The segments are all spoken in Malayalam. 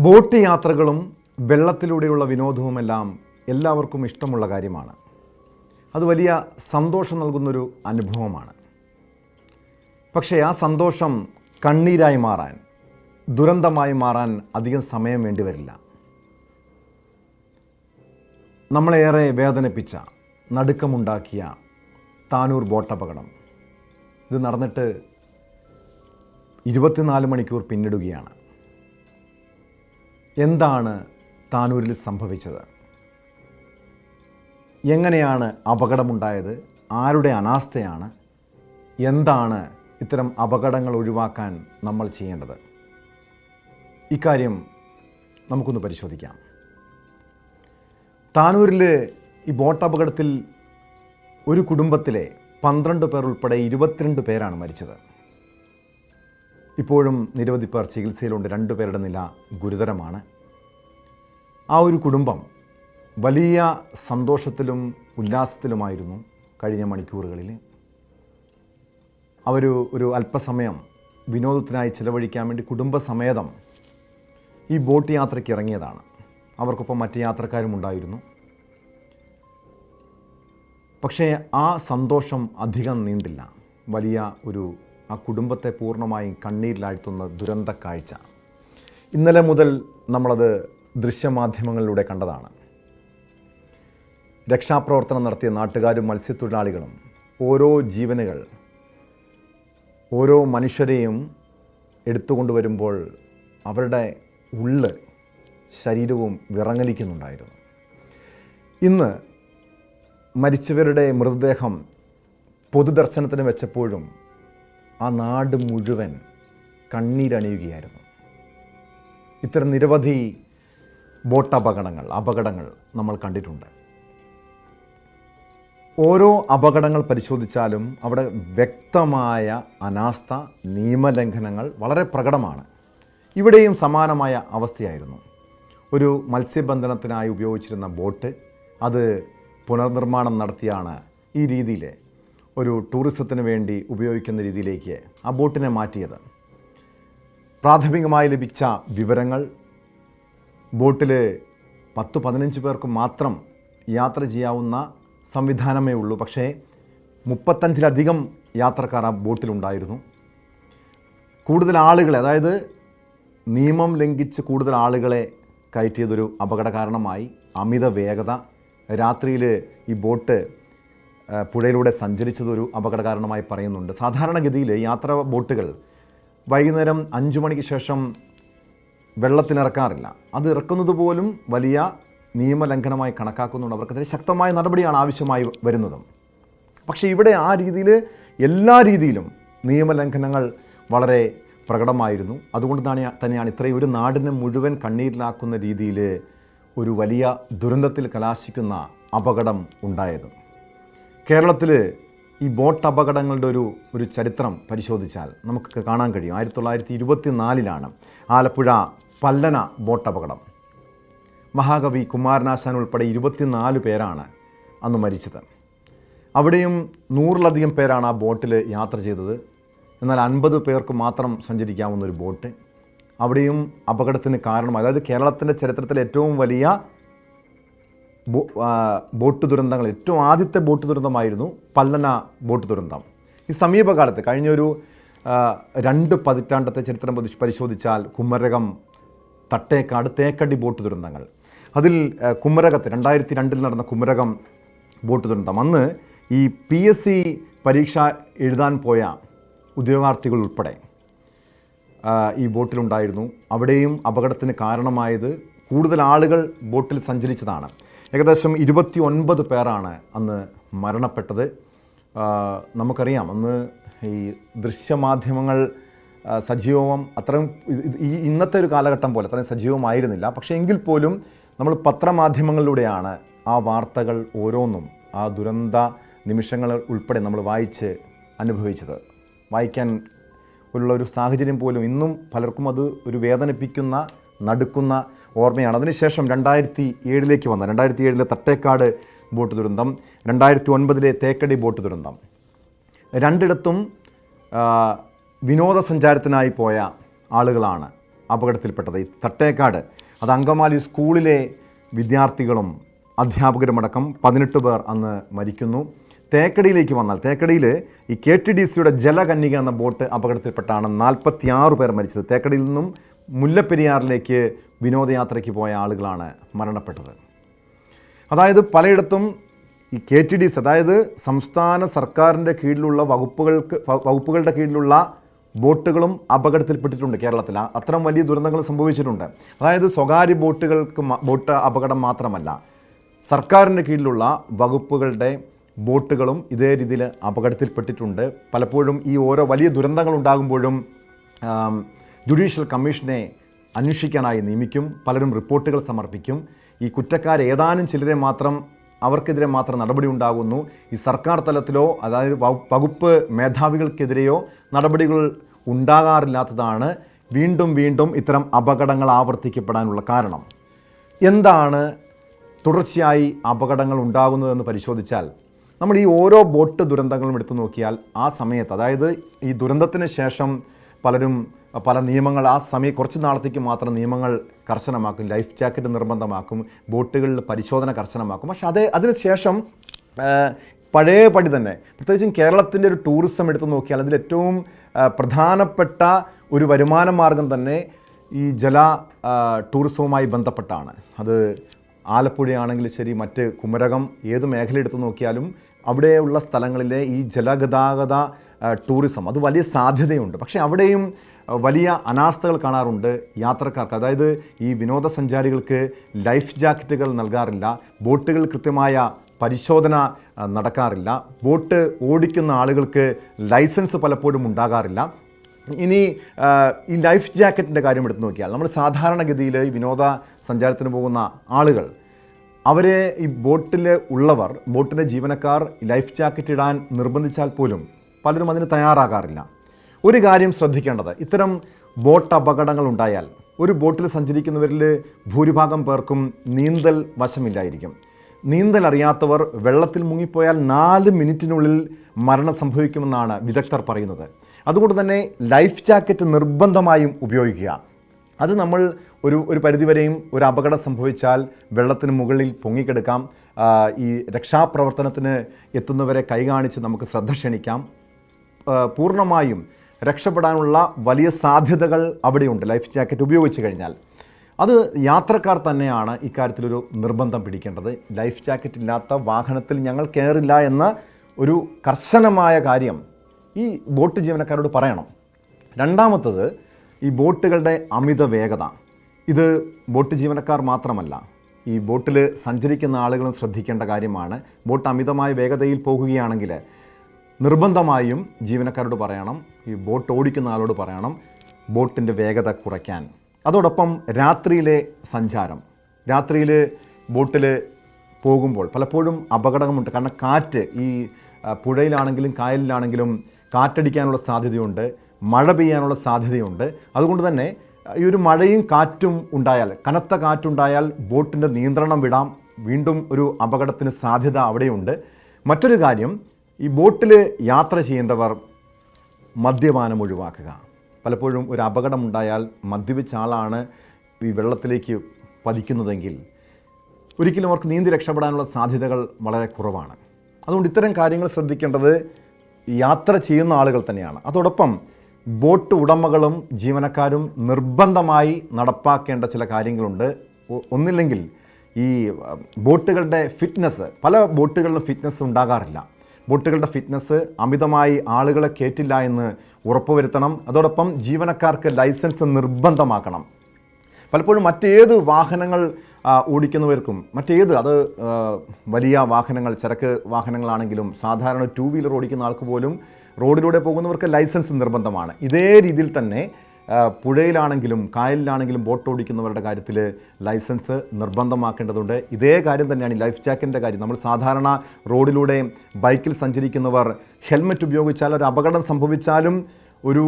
ബോട്ട് യാത്രകളും വെള്ളത്തിലൂടെയുള്ള വിനോദവുമെല്ലാം എല്ലാവർക്കും ഇഷ്ടമുള്ള കാര്യമാണ്. അത് വലിയ സന്തോഷം നൽകുന്നൊരു അനുഭവമാണ്. പക്ഷേ ആ സന്തോഷം കണ്ണീരായി മാറാൻ ദുരന്തമായി മാറാൻ അധികം സമയം വേണ്ടി വരില്ല. നമ്മളേറെ വേദനിപ്പിച്ച നടുക്കമുണ്ടാക്കിയ താനൂർ ബോട്ടപകടം. ഇത് നടന്നിട്ട് ഇരുപത്തിനാല് മണിക്കൂർ പിന്നിടുകയാണ്. എന്താണ് താനൂരിൽ സംഭവിച്ചത്? എങ്ങനെയാണ് അപകടമുണ്ടായത്? ആരുടെ അനാസ്ഥയാണ്? എന്താണ് ഇത്തരം അപകടങ്ങൾ ഒഴിവാക്കാൻ നമ്മൾ ചെയ്യേണ്ടത്? ഇക്കാര്യം നമുക്കൊന്ന് പരിശോധിക്കാം. താനൂരിൽ ഈ ബോട്ട് അപകടത്തിൽ ഒരു കുടുംബത്തിലെ പന്ത്രണ്ട് പേർ ഉൾപ്പെടെ ഇരുപത്തിരണ്ട് പേരാണ് മരിച്ചത്. ഇപ്പോഴും നിരവധി പേർ ചികിത്സയിലുണ്ട്. രണ്ടു പേരുടെ നില ഗുരുതരമാണ്. ആ ഒരു കുടുംബം വലിയ സന്തോഷത്തിലും ഉല്ലാസത്തിലുമായിരുന്നു കഴിഞ്ഞ മണിക്കൂറുകളിൽ അവർ ഒരു അല്പസമയം വിനോദത്തിനായി ചിലവഴിക്കാൻ വേണ്ടി കുടുംബസമേതം ഈ ബോട്ട് യാത്രയ്ക്ക് ഇറങ്ങിയതാണ്. അവർക്കൊപ്പം മറ്റ് യാത്രക്കാരും ഉണ്ടായിരുന്നു. പക്ഷേ ആ സന്തോഷം അധികം നീണ്ടില്ല. വലിയ ഒരു ആ കുടുംബത്തെ പൂർണമായും കണ്ണീരിലാഴ്ത്തുന്ന ദുരന്ത കാഴ്ച. ഇന്നലെ മുതൽ നമ്മളത് ദൃശ്യമാധ്യമങ്ങളിലൂടെ കണ്ടതാണ്. രക്ഷാപ്രവർത്തനം നടത്തിയ നാട്ടുകാരും മത്സ്യത്തൊഴിലാളികളും ഓരോ ജീവനുകൾ ഓരോ മനുഷ്യരെയും എടുത്തുകൊണ്ടുവരുമ്പോൾ അവരുടെ ഉള്ള് ശരീരവും വിറങ്ങലിക്കുന്നുണ്ടായിരുന്നു. ഇന്ന് മരിച്ചവരുടെ മൃതദേഹം പൊതുദർശനത്തിന് വെച്ചപ്പോഴും ആ നാട് മുഴുവൻ കണ്ണീരണിയുകയായിരുന്നു. ഇത്തരം നിരവധി ബോട്ട് അപകടങ്ങൾ അപകടങ്ങൾ നമ്മൾ കണ്ടിട്ടുണ്ട്. ഓരോ അപകടങ്ങൾ പരിശോധിച്ചാലും അവിടെ വ്യക്തമായ അനാസ്ഥ നിയമലംഘനങ്ങൾ വളരെ പ്രകടമാണ്. ഇവിടെയും സമാനമായ അവസ്ഥയായിരുന്നു. ഒരു മത്സ്യബന്ധനത്തിനായി ഉപയോഗിച്ചിരുന്ന ബോട്ട് അത് പുനർനിർമ്മാണം നടത്തിയാണ് ഈ രീതിയിൽ ഒരു ടൂറിസത്തിന് വേണ്ടി ഉപയോഗിക്കുന്ന രീതിയിലേക്ക് ആ ബോട്ടിനെ മാറ്റിയത്. പ്രാഥമികമായി ലഭിച്ച വിവരങ്ങൾ ബോട്ടിൽ പത്ത് പതിനഞ്ച് പേർക്ക് മാത്രം യാത്ര ചെയ്യാവുന്ന സംവിധാനമേ ഉള്ളൂ. പക്ഷേ മുപ്പത്തഞ്ചിലധികം യാത്രക്കാർ ആ ബോട്ടിലുണ്ടായിരുന്നു. കൂടുതൽ ആളുകളെ അതായത് നിയമം ലംഘിച്ച് കൂടുതൽ ആളുകളെ കയറ്റിയതൊരു അപകട കാരണമായി അമിത വേഗത. രാത്രിയിൽ ഈ ബോട്ട് പുഴയിലൂടെ സഞ്ചരിച്ചതൊരു അപകട കാരണമായി പറയുന്നുണ്ട്. സാധാരണഗതിയിൽ യാത്രാ ബോട്ടുകൾ വൈകുന്നേരം അഞ്ചു മണിക്ക് ശേഷം വെള്ളത്തിലിറക്കാറില്ല അത് ഇറക്കുന്നത് പോലും വലിയ നിയമലംഘനമായി കണക്കാക്കുന്നുണ്ട്. അവർക്കെതിരെ ശക്തമായ നടപടിയാണ് ആവശ്യമായി വരുന്നതും. പക്ഷേ ഇവിടെ ആ രീതിയിൽ എല്ലാ രീതിയിലും നിയമലംഘനങ്ങൾ വളരെ പ്രകടമായിരുന്നു. അതുകൊണ്ട് തന്നെ തന്നെയാണ് ഇത്രയും ഒരു നാടിനെ മുഴുവൻ കണ്ണീരിലാക്കുന്ന രീതിയിൽ ഒരു വലിയ ദുരന്തത്തിൽ കലാശിക്കുന്ന അപകടം ഉണ്ടായത്. കേരളത്തിൽ ഈ ബോട്ട് അപകടങ്ങളുടെ ഒരു ഒരു ചരിത്രം പരിശോധിച്ചാൽ നമുക്ക് കാണാൻ കഴിയും. ആയിരത്തി തൊള്ളായിരത്തി ഇരുപത്തി നാലിലാണ് ആലപ്പുഴ പല്ലന ബോട്ട് അപകടം. മഹാകവി കുമാരനാശാൻ ഉൾപ്പെടെ ഇരുപത്തിനാല് പേരാണ് അന്ന് മരിച്ചത്. അവിടെയും നൂറിലധികം പേരാണ് ആ ബോട്ടിൽ യാത്ര ചെയ്തത്. എന്നാൽ അൻപത് പേർക്ക് മാത്രം സഞ്ചരിക്കാവുന്ന ഒരു ബോട്ട്. അവിടെയും അപകടത്തിന് കാരണം അതായത് കേരളത്തിന്റെ ചരിത്രത്തിലെ ഏറ്റവും വലിയ ബോട്ട് ദുരന്തങ്ങൾ. ഏറ്റവും ആദ്യത്തെ ബോട്ട് ദുരന്തമായിരുന്നു പല്ലന ബോട്ട് ദുരന്തം. ഈ സമീപകാലത്ത് കഴിഞ്ഞൊരു രണ്ട് പതിറ്റാണ്ടത്തെ ചരിത്രം പരിശോധിച്ചാൽ കുമരകം തട്ടേക്കാട് തേക്കടി ബോട്ട് ദുരന്തങ്ങൾ. അതിൽ കുമരകത്ത് രണ്ടായിരത്തി രണ്ടിൽ നടന്ന കുമരകം ബോട്ട് ദുരന്തം. അന്ന് ഈ പി എസ് സി പരീക്ഷ എഴുതാൻ പോയ ഉദ്യോഗാർത്ഥികൾ ഉൾപ്പെടെ ഈ ബോട്ടിലുണ്ടായിരുന്നു. അവിടെയും അപകടത്തിന് കാരണമായത് കൂടുതൽ ആളുകൾ ബോട്ടിൽ സഞ്ചരിച്ചതാണ്. ഏകദേശം ഇരുപത്തി ഒൻപത് പേരാണ് അന്ന് മരണപ്പെട്ടത്. നമുക്കറിയാം അന്ന് ഈ ദൃശ്യമാധ്യമങ്ങൾ സജീവം അത്രയും ഈ ഇന്നത്തെ ഒരു കാലഘട്ടം പോലെ അത്രയും സജീവമായിരുന്നില്ല. പക്ഷേ എങ്കിൽ പോലും നമ്മൾ പത്രമാധ്യമങ്ങളിലൂടെയാണ് ആ വാർത്തകൾ ഓരോന്നും ആ ദുരന്ത നിമിഷങ്ങൾ ഉൾപ്പെടെ നമ്മൾ വായിച്ച് അനുഭവിച്ചത്. വായിക്കാൻ ഉള്ള ഒരു സാഹചര്യം പോലും ഇന്നും പലർക്കും അത് ഒരു വേദനിപ്പിക്കുന്ന നടുക്കുന്ന ഓർമ്മയാണ്. അതിനുശേഷം രണ്ടായിരത്തി ഏഴിലേക്ക് വന്ന രണ്ടായിരത്തി ഏഴിലെ തട്ടേക്കാട് ബോട്ട് ദുരന്തം രണ്ടായിരത്തി ഒൻപതിലെ തേക്കടി ബോട്ട് ദുരന്തം. രണ്ടിടത്തും വിനോദസഞ്ചാരത്തിനായി പോയ ആളുകളാണ് അപകടത്തിൽപ്പെട്ടത്. ഈ തട്ടേക്കാട് അത് അങ്കമാലി സ്കൂളിലെ വിദ്യാർത്ഥികളും അധ്യാപകരുമടക്കം പതിനെട്ട് പേർ അന്ന് മരിക്കുന്നു. തേക്കടിയിലേക്ക് വന്നാൽ തേക്കടിയിൽ ഈ കെ ടി ഡി സിയുടെ ജലകന്യക എന്ന ബോട്ട് അപകടത്തിൽപ്പെട്ടാണ് നാൽപ്പത്തിയാറ് പേർ മരിച്ചത്. തേക്കടിയിൽ നിന്നും മുല്ലപ്പെരിയാറിലേക്ക് വിനോദയാത്രയ്ക്ക് പോയ ആളുകളാണ് മരണപ്പെട്ടത്. അതായത് പലയിടത്തും ഈ കെ ടി ഡി അതായത് സംസ്ഥാന സർക്കാരിന്റെ കീഴിലുള്ള വകുപ്പുകൾക്ക് വകുപ്പുകളുടെ കീഴിലുള്ള ബോട്ടുകളും അപകടത്തിൽപ്പെട്ടിട്ടുണ്ട് കേരളത്തിൽ. അത്തരം വലിയ ദുരന്തങ്ങൾ സംഭവിച്ചിട്ടുണ്ട്. അതായത് സ്വകാര്യ ബോട്ടുകൾക്ക് ബോട്ട് അപകടം മാത്രമല്ല സർക്കാരിന്റെ കീഴിലുള്ള വകുപ്പുകളുടെ ബോട്ടുകളും ഇതേ രീതിയിൽ അപകടത്തിൽപ്പെട്ടിട്ടുണ്ട്. പലപ്പോഴും ഈ ഓരോ വലിയ ദുരന്തങ്ങൾ ഉണ്ടാകുമ്പോഴും ജുഡീഷ്യൽ കമ്മീഷനെ അന്വേഷിക്കാനായി നിയമിക്കും പലരും റിപ്പോർട്ടുകൾ സമർപ്പിക്കും. ഈ കുറ്റക്കാർ ഏതാനും ചിലരെ മാത്രം അവർക്കെതിരെ മാത്രം നടപടി ഉണ്ടാകുന്നു. ഈ സർക്കാർ തലത്തിലോ അതായത് വകുപ്പ് മേധാവികൾക്കെതിരെയോ നടപടികൾ ഉണ്ടാകാറില്ലാത്തതാണ് വീണ്ടും വീണ്ടും ഇത്തരം അപകടങ്ങൾ ആവർത്തിക്കപ്പെടാനുള്ള കാരണം. എന്താണ് തുടർച്ചയായി അപകടങ്ങൾ ഉണ്ടാകുന്നതെന്ന് പരിശോധിച്ചാൽ നമ്മൾ ഈ ഓരോ ബോട്ട് ദുരന്തങ്ങളും എടുത്തു നോക്കിയാൽ ആ സമയത്ത് അതായത് ഈ ദുരന്തത്തിന് ശേഷം പലരും പല നിയമങ്ങൾ ആ സമയം കുറച്ച് നാളത്തേക്ക് മാത്രം നിയമങ്ങൾ കർശനമാക്കും ലൈഫ് ജാക്കറ്റ് നിർബന്ധമാക്കും ബോട്ടുകളിൽ പരിശോധന കർശനമാക്കും. പക്ഷെ അതേ അതിനുശേഷം ശേഷം പഴയ പടി തന്നെ. പ്രത്യേകിച്ചും കേരളത്തിന്റെ ഒരു ടൂറിസം എടുത്തു നോക്കിയാൽ അതിൽ ഏറ്റവും പ്രധാനപ്പെട്ട ഒരു വരുമാന മാർഗം തന്നെ ഈ ജല ടൂറിസവുമായി ബന്ധപ്പെട്ടാണ്. അത് ആലപ്പുഴയാണെങ്കിൽ ശരി മറ്റ് കുമരകം ഏത് മേഖല എടുത്തു നോക്കിയാലും അവിടെയുള്ള സ്ഥലങ്ങളിലെ ഈ ജലഗതാഗത ടൂറിസം അത് വലിയ സാധ്യതയുണ്ട്. പക്ഷേ അവിടെയും വലിയ അനാസ്ഥകൾ കാണാറുണ്ട് യാത്രക്കാർക്ക്. അതായത് ഈ വിനോദസഞ്ചാരികൾക്ക് ലൈഫ് ജാക്കറ്റുകൾ നൽകാറില്ല ബോട്ടുകൾ കൃത്യമായ പരിശോധന നടക്കാറില്ല ബോട്ട് ഓടിക്കുന്ന ആളുകൾക്ക് ലൈസൻസ് പലപ്പോഴും ഉണ്ടാകാറില്ല. ഇനി ഈ ലൈഫ് ജാക്കറ്റിന്റെ കാര്യം എടുത്ത് നോക്കിയാൽ നമ്മൾ സാധാരണഗതിയിൽ വിനോദ സഞ്ചാരത്തിന് പോകുന്ന ആളുകൾ അവരെ ഈ ബോട്ടിൽ ഉള്ളവർ ബോട്ടിലെ ജീവനക്കാർ ലൈഫ് ജാക്കറ്റ് ഇടാൻ നിർബന്ധിച്ചാൽ പോലും പലരും അതിന് തയ്യാറാകാറില്ല. ഒരു കാര്യം ശ്രദ്ധിക്കേണ്ടത് ഇത്തരം ബോട്ട് അപകടങ്ങൾ ഉണ്ടായാൽ ഒരു ബോട്ടിൽ സഞ്ചരിക്കുന്നവരിൽ ഭൂരിഭാഗം പേർക്കും നീന്തൽ വശമില്ലായിരിക്കും. നീന്തൽ അറിയാത്തവർ വെള്ളത്തിൽ മുങ്ങിപ്പോയാൽ നാല് മിനിറ്റിനുള്ളിൽ മരണം സംഭവിക്കുമെന്നാണ് വിദഗ്ധർ പറയുന്നത്. അതുകൊണ്ട് തന്നെ ലൈഫ് ജാക്കറ്റ് നിർബന്ധമായും ഉപയോഗിക്കുക. അത് നമ്മൾ ഒരു ഒരു പരിധിവരെയും ഒരു അപകടം സംഭവിച്ചാൽ വെള്ളത്തിന് മുകളിൽ പൊങ്ങിക്കെടുക്കാം. ഈ രക്ഷാപ്രവർത്തനത്തിന് എത്തുന്നവരെ കൈകാണിച്ച് നമുക്ക് ശ്രദ്ധ ക്ഷണിക്കാം. പൂർണമായും രക്ഷപ്പെടാനുള്ള വലിയ സാധ്യതകൾ അവിടെയുണ്ട് ലൈഫ് ജാക്കറ്റ് ഉപയോഗിച്ച് കഴിഞ്ഞാൽ. അത് യാത്രക്കാർ തന്നെയാണ് ഇക്കാര്യത്തിലൊരു നിർബന്ധം പിടിക്കേണ്ടത്. ലൈഫ് ജാക്കറ്റ് ഇല്ലാത്ത വാഹനത്തിൽ ഞങ്ങൾ കയറില്ല എന്ന ഒരു കർശനമായ കാര്യം ഈ ബോട്ട് ജീവനക്കാരോട് പറയണം. രണ്ടാമത്തത് ഈ ബോട്ടുകളുടെ അമിത വേഗത. ഇത് ബോട്ട് ജീവനക്കാർ മാത്രമല്ല ഈ ബോട്ടിൽ സഞ്ചരിക്കുന്ന ആളുകളും ശ്രദ്ധിക്കേണ്ട കാര്യമാണ്. ബോട്ട് അമിതമായ വേഗതയിൽ പോകുകയാണെങ്കിൽ നിർബന്ധമായും ജീവനക്കാരോട് പറയണം ഈ ബോട്ട് ഓടിക്കുന്ന ആളോട് പറയണം ബോട്ടിന്റെ വേഗത കുറയ്ക്കാൻ. അതോടൊപ്പം രാത്രിയിലെ സഞ്ചാരം. രാത്രിയിൽ ബോട്ടിൽ പോകുമ്പോൾ പലപ്പോഴും അപകടമുണ്ട് കാരണം കാറ്റ് ഈ പുഴയിലാണെങ്കിലും കായലിലാണെങ്കിലും കാറ്റടിക്കാനുള്ള സാധ്യതയുണ്ട് മഴ പെയ്യാനുള്ള സാധ്യതയുണ്ട്. അതുകൊണ്ട് തന്നെ ഈ ഒരു മഴയും കാറ്റും ഉണ്ടായാൽ കനത്ത കാറ്റുണ്ടായാൽ ബോട്ടിന്റെ നിയന്ത്രണം വിടാം. വീണ്ടും ഒരു അപകടത്തിന് സാധ്യത അവിടെയുണ്ട്. മറ്റൊരു കാര്യം ഈ ബോട്ടിൽ യാത്ര ചെയ്യേണ്ടവർ മദ്യപാനം ഒഴിവാക്കുക. പലപ്പോഴും ഒരു അപകടമുണ്ടായാൽ മദ്യപിച്ച ആളാണ് ഈ വെള്ളത്തിലേക്ക് പതിക്കുന്നതെങ്കിൽ ഒരിക്കലും അവർക്ക് നീന്തി രക്ഷപ്പെടാനുള്ള സാധ്യതകൾ വളരെ കുറവാണ്. അതുകൊണ്ട് ഇത്തരം കാര്യങ്ങൾ ശ്രദ്ധിക്കേണ്ടത് യാത്ര ചെയ്യുന്ന ആളുകൾ തന്നെയാണ്. അതോടൊപ്പം ബോട്ട് ഉടമകളും ജീവനക്കാരും നിർബന്ധമായി നടപ്പാക്കേണ്ട ചില കാര്യങ്ങളുണ്ട്. ഒന്നില്ലെങ്കിൽ ഈ ബോട്ടുകളുടെ ഫിറ്റ്നസ് പല ബോട്ടുകളിലും ഫിറ്റ്നസ് ഉണ്ടാകാറില്ല. ബോട്ടുകളുടെ ഫിറ്റ്നസ് അമിതമായി ആളുകളെ കയറ്റില്ല എന്ന് ഉറപ്പുവരുത്തണം. അതോടൊപ്പം ജീവനക്കാർക്ക് ലൈസൻസ് നിർബന്ധമാക്കണം. പലപ്പോഴും മറ്റേത് വാഹനങ്ങൾ ഓടിക്കുന്നവർക്കും മറ്റേത് അത് വലിയ വാഹനങ്ങൾ ചരക്ക് വാഹനങ്ങളാണെങ്കിലും സാധാരണ ടൂ വീലർ ഓടിക്കുന്ന ആൾക്ക് പോലും റോഡിലൂടെ പോകുന്നവർക്ക് ലൈസൻസ് നിർബന്ധമാണ്. ഇതേ രീതിയിൽ തന്നെ പുഴയിലാണെങ്കിലും കായലിലാണെങ്കിലും ബോട്ട് ഓടിക്കുന്നവരുടെ കാര്യത്തിൽ ലൈസൻസ് നിർബന്ധമാക്കേണ്ടതുണ്ട്. ഇതേ കാര്യം തന്നെയാണ് ഈ ലൈഫ് ജാക്കറ്റിന്റെ കാര്യം. നമ്മൾ സാധാരണ റോഡിലൂടെ ബൈക്കിൽ സഞ്ചരിക്കുന്നവർ ഹെൽമെറ്റ് ഉപയോഗിച്ചാൽ ഒരു അപകടം സംഭവിച്ചാലും ഒരു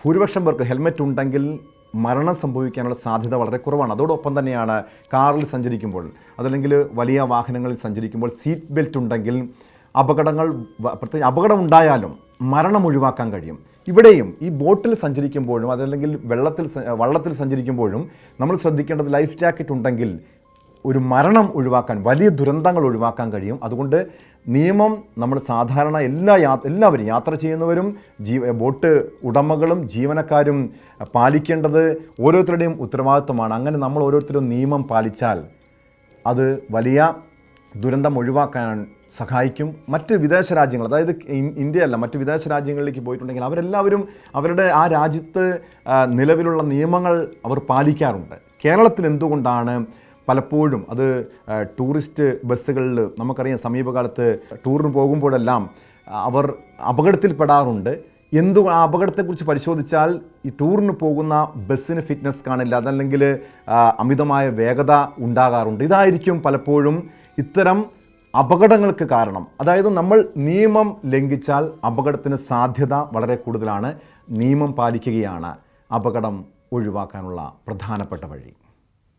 ഭൂരിപക്ഷം പേർക്ക് ഹെൽമെറ്റ് ഉണ്ടെങ്കിൽ മരണം സംഭവിക്കാനുള്ള സാധ്യത വളരെ കുറവാണ്. അതോടൊപ്പം തന്നെയാണ് കാറിൽ സഞ്ചരിക്കുമ്പോൾ അതല്ലെങ്കിൽ വലിയ വാഹനങ്ങളിൽ സഞ്ചരിക്കുമ്പോൾ സീറ്റ് ബെൽറ്റ് ഉണ്ടെങ്കിൽ അപകടങ്ങൾ പ്രത്യേകിച്ച് അപകടം ഉണ്ടായാലും മരണം ഒഴിവാക്കാൻ കഴിയും. ഇവിടെയും ഈ ബോട്ടിൽ സഞ്ചരിക്കുമ്പോഴും അതല്ലെങ്കിൽ വെള്ളത്തിൽ വള്ളത്തിൽ സഞ്ചരിക്കുമ്പോഴും നമ്മൾ ശ്രദ്ധിക്കേണ്ടത് ലൈഫ് ജാക്കറ്റ് ഉണ്ടെങ്കിൽ ഒരു മരണം ഒഴിവാക്കാൻ വലിയ ദുരന്തങ്ങൾ ഒഴിവാക്കാൻ കഴിയും. അതുകൊണ്ട് നിയമം നമ്മൾ സാധാരണ എല്ലാ യാ എല്ലാവരും യാത്ര ചെയ്യുന്നവരും ജീവ ബോട്ട് ഉടമകളും ജീവനക്കാരും പാലിക്കേണ്ടത് ഓരോരുത്തരുടെയും ഉത്തരവാദിത്വമാണ്. അങ്ങനെ നമ്മൾ ഓരോരുത്തരും നിയമം പാലിച്ചാൽ അത് വലിയ ദുരന്തം ഒഴിവാക്കാൻ സഹായിക്കും. മറ്റ് വിദേശ രാജ്യങ്ങൾ അതായത് ഇന്ത്യയല്ല മറ്റ് വിദേശ രാജ്യങ്ങളിലേക്ക് പോയിട്ടുണ്ടെങ്കിൽ അവരെല്ലാവരും അവരുടെ ആ രാജ്യത്ത് നിലവിലുള്ള നിയമങ്ങൾ അവർ പാലിക്കാറുണ്ട്. കേരളത്തിൽ എന്തുകൊണ്ടാണ് പലപ്പോഴും അത് ടൂറിസ്റ്റ് ബസ്സുകളിൽ നമുക്കറിയാം സമീപകാലത്ത് ടൂറിന് പോകുമ്പോഴെല്ലാം അവർ അപകടത്തിൽപ്പെടാറുണ്ട്. എന്തു ആ അപകടത്തെക്കുറിച്ച് പരിശോധിച്ചാൽ ഈ ടൂറിന് പോകുന്ന ബസ്സിന് ഫിറ്റ്നസ് കാണില്ല അതല്ലെങ്കിൽ അമിതമായ വേഗത ഉണ്ടാകാറുണ്ട്. ഇതായിരിക്കും പലപ്പോഴും ഇത്തരം അപകടങ്ങൾക്ക് കാരണം. അതായത് നമ്മൾ നിയമം ലംഘിച്ചാൽ അപകടത്തിന് സാധ്യത വളരെ കൂടുതലാണ്. നിയമം പാലിക്കുകയാണ് അപകടം ഒഴിവാക്കാനുള്ള പ്രധാനപ്പെട്ട വഴി.